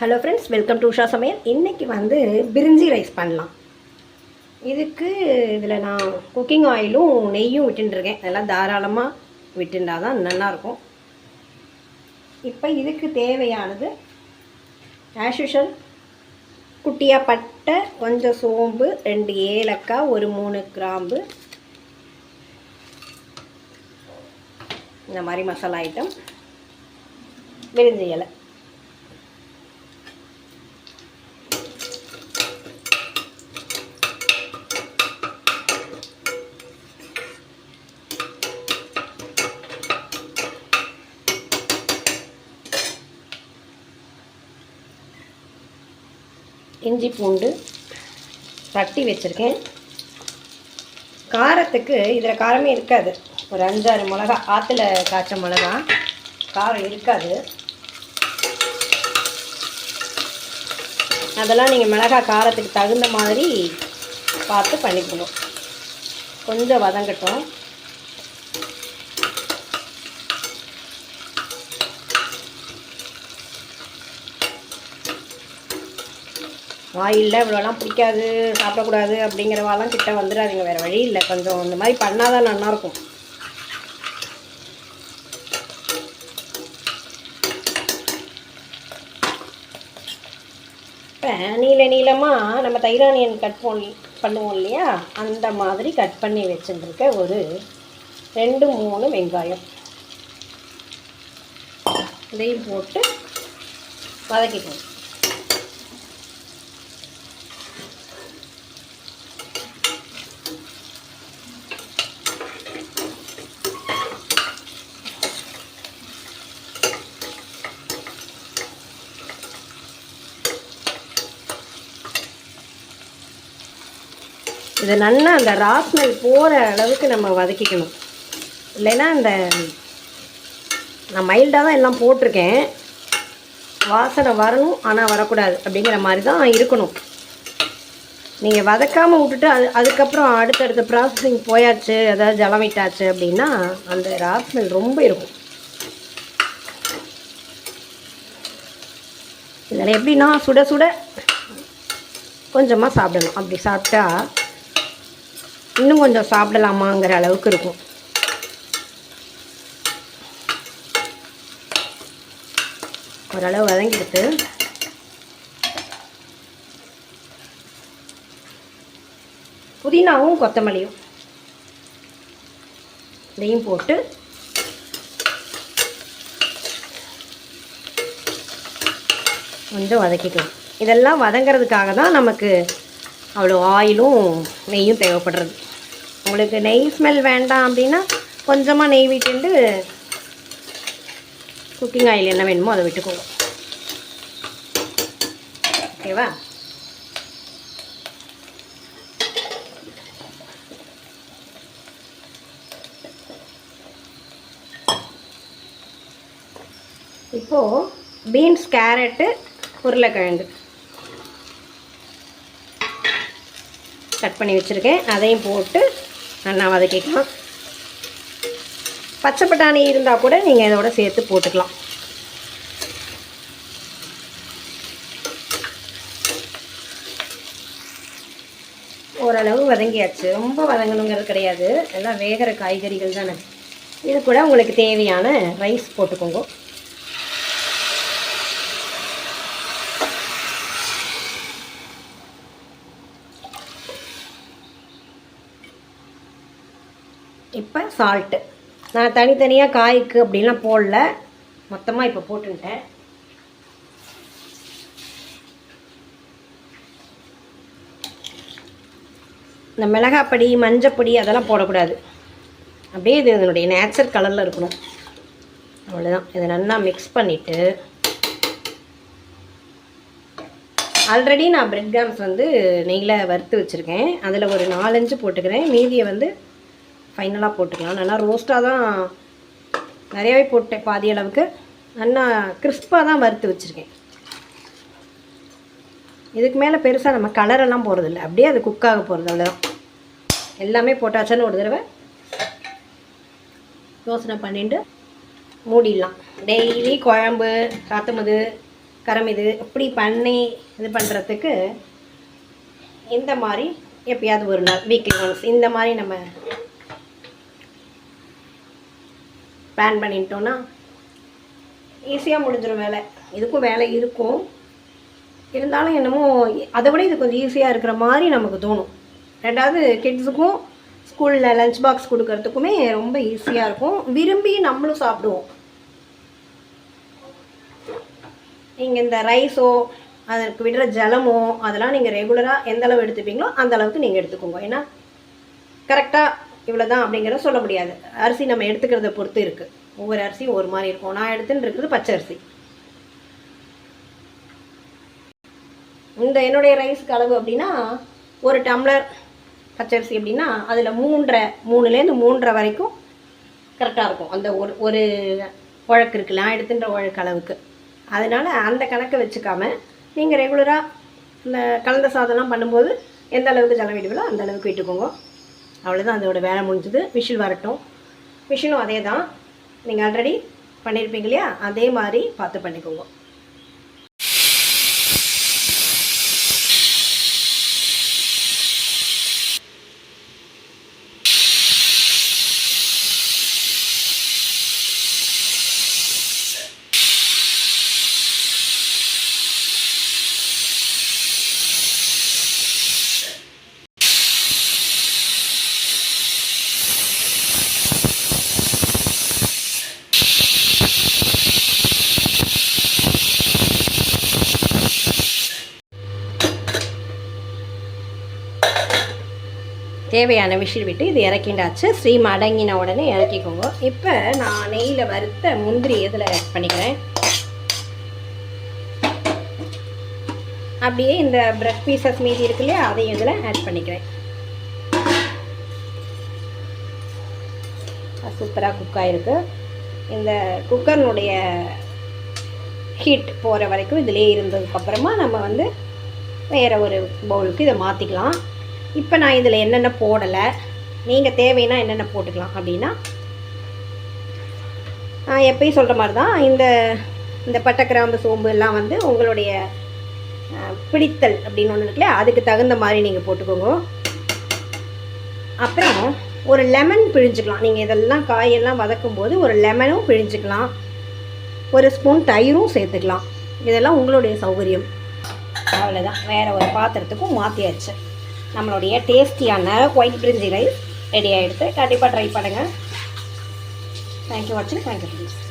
Hello friends welcome to Usha சமையல். இன்றைக்கி வந்து பிரிஞ்சி ரைஸ் பண்ணலாம். இதுக்கு இதில் நான் குக்கிங் ஆயிலும் நெய்யும் விட்டுருக்கேன் அதெல்லாம் தாராளமாக விட்டுண்டா தான் நல்லாயிருக்கும். இப்போ இதுக்கு தேவையானது ஆஸ் குட்டியாக பட்டை கொஞ்சம் சோம்பு ரெண்டு ஏலக்காய் ஒரு மூணு கிராம்பு. இந்த மாதிரி மசாலா ஐட்டம் விரிஞ்சி இலை. இஞ்சி பூண்டு தட்டி வச்சுருக்கேன். காரத்துக்கு இதில் காரமே இருக்காது. ஒரு அஞ்சாறு மிளகா ஆற்றுல காய்ச்ச மிளகா. காரம் இருக்காது. அதெல்லாம் நீங்கள் மிளகா காரத்துக்கு தகுந்த மாதிரி பார்த்து பண்ணிக்கணும். கொஞ்சம் வதங்கட்டும். ஆயிலில் இவ்வளோலாம் பிடிக்காது சாப்பிடக்கூடாது அப்படிங்கிறவாலாம் கிட்ட வந்துடாதீங்க வேறு வழி இல்லை. கொஞ்சம் இந்த மாதிரி பண்ணால் தான் நல்லாயிருக்கும். இப்போ நீல நீளமாக நம்ம தைரானியன் கட் பண்ணி பண்ணுவோம் இல்லையா? அந்த மாதிரி கட் பண்ணி வச்சுருக்க ஒரு ரெண்டு மூணு வெங்காயம். இதையும் போட்டு வதக்கிக்கணும். இதை நல்லா அந்த ராஸ்மெல் போகிற அளவுக்கு நம்ம வதக்கிக்கணும். இல்லைன்னா அந்த நான் மைல்டாக தான் எல்லாம் போட்டிருக்கேன். வாசனை வரணும் ஆனால் வரக்கூடாது அப்படிங்கிற மாதிரி தான் இருக்கணும். நீங்கள் வதக்காமல் விட்டுட்டு அது அதுக்கப்புறம் அடுத்தடுத்த ப்ராசஸிங் போயாச்சு அதாவது ஜலம் விட்டாச்சு அப்படின்னா அந்த ராஸ்மெல் ரொம்ப இருக்கும். இதில் எப்படின்னா சுட சுட கொஞ்சமாக சாப்பிடணும். அப்படி சாப்பிட்டா இன்னும் கொஞ்சம் சாப்பிடலாமாங்கிற அளவுக்கு இருக்கும். ஓரளவு வதங்கிடுத்து. புதினாவும் கொத்தமல்லியும். இதையும் போட்டு கொஞ்சம் வதக்கிக்கலாம். இதெல்லாம் வதங்கிறதுக்காக தான் நமக்கு அவ்வளோ ஆயிலும் நெய்யும் தேவைப்படுறது. உங்களுக்கு நெய் ஸ்மெல் வேண்டாம் அப்படின்னா கொஞ்சமாக நெய் விட்டுண்டு குக்கிங் ஆயில் என்ன வேணுமோ அதை விட்டுக்கோங்க. ஓகேவா இப்போது பீன்ஸ் கேரட்டு உருளைக்கிழங்கு. கட் பண்ணி வச்சுருக்கேன். அதையும் போட்டு நல்லா வதக்கிக்கலாம் பச்சை பட்டாணி இருந்தால் கூட நீங்கள் இதோட சேர்த்து போட்டுக்கலாம். ஓரளவு வதங்கியாச்சு. ரொம்ப வதங்கணுங்கிறது கிடையாது. எல்லாம் வேகிற காய்கறிகள் தானே. இது கூட உங்களுக்கு தேவையான ரைஸ் போட்டுக்கோங்க. இப்போ சால்ட்டு நான் தனித்தனியாக காய்க்கு அப்படின்லாம் போடல. மொத்தமாக இப்போ போட்டுட்டேன் இந்த மிளகாப்பொடி மஞ்சப்பொடி அதெல்லாம் போடக்கூடாது. அப்படியே இது இதனுடைய நேச்சர் கலரில் இருக்கணும். அவ்வளோதான் இதை நல்லா மிக்ஸ் பண்ணிவிட்டு ஆல்ரெடி நான் பிரெட் கிராம்ஸ் வந்து நெய்யில் வறுத்து வச்சுருக்கேன். அதில் ஒரு நாலஞ்சு போட்டுக்கிறேன். மீதியை வந்து ஃபைனலாக போட்டுக்கலாம். நல்லா ரோஸ்ட்டாக தான் நிறையாவே போட்டேன் பாதி அளவுக்கு. நல்லா கிறிஸ்பாக தான் வறுத்து வச்சுருக்கேன். இதுக்கு மேலே பெருசாக நம்ம கலரெல்லாம் போகிறதில்ல அப்படியே அது குக்காக போகிறது அவ்வளோதான் எல்லாமே போட்டாச்சான்னு ஒரு தடவை யோசனை பண்ணிட்டு மூடிடலாம். டெய்லி குழம்பு சாத்தமது கரம் இது இப்படி பண்ணி இது பண்ணுறதுக்கு இந்த மாதிரி எப்பயாவது ஒரு நாள் வீக்லி ஒன்ஸ் இந்த மாதிரி நம்ம பேன் பண்ணிட்டோன்னா ஈஸியாக முடிஞ்சிடும் வேலை. இதுக்கும் வேலை இருக்கும். இருந்தாலும் என்னமோ அதை விட இது கொஞ்சம் ஈஸியாக இருக்கிற மாதிரி நமக்கு தோணும். ரெண்டாவது கிட்ஸுக்கும் ஸ்கூலில் லஞ்ச் பாக்ஸ் கொடுக்கறதுக்குமே ரொம்ப ஈஸியாக இருக்கும். விரும்பி நம்மளும் சாப்பிடுவோம். நீங்கள் இந்த ரைஸோ அதற்கு விடுற ஜலமோ அதெல்லாம் நீங்கள் ரெகுலராக எந்த அளவு எடுத்துப்பீங்களோ அந்த அளவுக்கு நீங்கள் எடுத்துக்கோங்க. ஏன்னா கரெக்டாக இவ்வளோ தான் அப்படிங்கிறத சொல்ல முடியாது. அரிசி நம்ம எடுத்துக்கிறத பொறுத்து இருக்குது ஒவ்வொரு அரிசியும் ஒரு மாதிரி இருக்கும். நான் எடுத்துன்னு இருக்கிறது பச்சை அரிசி. இந்த என்னுடைய ரைஸ்க்கு அளவு அப்படின்னா ஒரு டம்ளர் பச்சரிசி அப்படின்னா அதில் மூன்றரை மூணுலேருந்து மூன்றரை வரைக்கும் கரெக்டாக இருக்கும். அந்த ஒரு ஒரு உழக்கு இருக்குல்ல நான் எடுத்துன்ற உழக்கு அளவுக்கு. அதனால் அந்த கணக்கை வச்சுக்காம நீங்கள் ரெகுலராக இந்த கலந்த சாதம்லாம் பண்ணும்போது எந்த அளவுக்கு ஜலம் விடுவீங்களோ அந்த அளவுக்கு விட்டுக்கோங்க அவ்வளோதான் அதோட வேலை முடிஞ்சுது. விஷில் வரட்டும். விஷிலும் அதே தான் நீங்கள் ஆல்ரெடி பண்ணியிருப்பீங்க இல்லையா? அதே மாதிரி பார்த்து பண்ணிக்கோங்க. தேவையான விஷயம் விட்டு இது இறக்கிண்டாச்சு. ஸ்ரீ மடங்கின உடனே இறக்கிக்கோங்க. இப்போ நான் நெய்யில் வறுத்த முந்திரி இதில் ஆட் பண்ணிக்கிறேன்? அப்படியே இந்த பிரெட் பீசஸ் மீதி இருக்கு இல்லையா அதையும் இதில் ஆட் பண்ணிக்கிறேன். சூப்பராக குக் ஆகிருக்கு இந்த குக்கர்னுடைய ஹீட் போகிற வரைக்கும் இதிலே இருந்ததுக்கப்புறமா நம்ம வந்து வேறு ஒரு பவுலுக்கு இதை மாற்றிக்கலாம் இப்போ நான் இதில் என்னென்ன போடலை நீங்கள் தேவைன்னா என்னென்ன போட்டுக்கலாம் அப்படின்னா எப்பயும் சொல்கிற மாதிரி தான் இந்த இந்த பட்டை கிராம்பு சோம்பு எல்லாம் வந்து உங்களுடைய பிடித்தல் அப்படின்னு ஒன்று இருக்குல்ல அதுக்கு தகுந்த மாதிரி நீங்கள் போட்டுக்கோங்க. அப்புறம் ஒரு லெமன் பிழிஞ்சுக்கலாம். நீங்கள் இதெல்லாம் காயெல்லாம் வதக்கும் போது ஒரு லெமனும் பிழிஞ்சுக்கலாம். ஒரு ஸ்பூன் தயிரும் சேர்த்துக்கலாம். இதெல்லாம் உங்களுடைய சௌகரியம். அவ்வளோதான் வேறு ஒரு பாத்திரத்துக்கும் மாற்றியாச்சு நம்மளுடைய டேஸ்டியான ஒயிட் பிரிஞ்சி ரைஸ் ரெடி ஆகிடுது கண்டிப்பாக ட்ரை பண்ணுங்கள் தேங்க்யூ வாட்சிங் தேங்க்யூ ஃப்ரெண்ட்ஸ்